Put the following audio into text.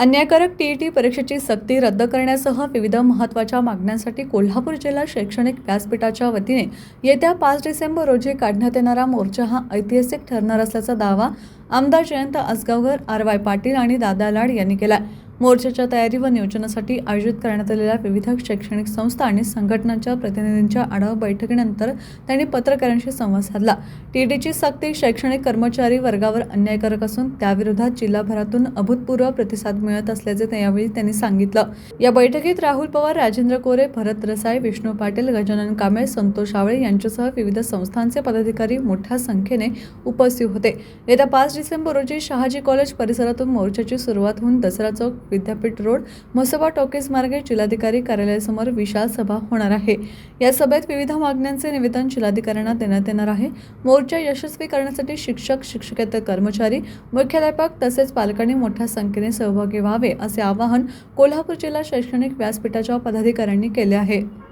अन्यायकारक टीईटी परीक्षेची सक्ती रद्द करण्यासह विविध महत्त्वाच्या मागण्यांसाठी कोल्हापूर जिल्हा शैक्षणिक व्यासपीठाच्या वतीने येत्या पाच डिसेंबर रोजी काढण्यात येणारा मोर्चा हा ऐतिहासिक ठरणार असल्याचा दावा आमदार जयंत आसगावकर आर वाय पाटील आणि दादा लाड यांनी केला मोर्चाच्या तयारी व नियोजनासाठी आयोजित करण्यात आलेल्या विविध शैक्षणिक संस्था आणि संघटनांच्या प्रतिनिधींच्या आढावा बैठकीनंतर त्यांनी पत्रकारांशी संवाद साधला. टीडीची सक्ती शैक्षणिक कर्मचारी वर्गावर अन्यायकारक असून त्याविरोधात जिल्हाभरातून अभूतपूर्व प्रतिसाद मिळत असल्याचे यावेळी त्यांनी सांगितलं. या बैठकीत राहुल पवार राजेंद्र कोरे भरत रसाय विष्णू पाटील गजानन कांबळे संतोष आवळे यांच्यासह विविध संस्थांचे पदाधिकारी मोठ्या संख्येने उपस्थित होते. येत्या पाच डिसेंबर रोजी शहाजी कॉलेज परिसरातून मोर्चाची सुरुवात होऊन दसरा चौक विद्यापीठ रोड मसोबा टॉकीज मार्गे जिल्हाधिकारी कार्यालयासमोर विशाल सभा होणार आहे. या सभेत विविध मागण्यांचे निवेदन जिल्हाधिकाऱ्यांना देण्यात येणार आहे. मोर्चा यशस्वी करण्यासाठी शिक्षक शिक्षकेतर कर्मचारी मुख्याध्यापक तसेच पालकांनी मोठ्या संख्येने सहभागी व्हावे असे आवाहन कोल्हापूर जिल्हा शैक्षणिक व्यासपीठाच्या पदाधिकाऱ्यांनी केले आहे.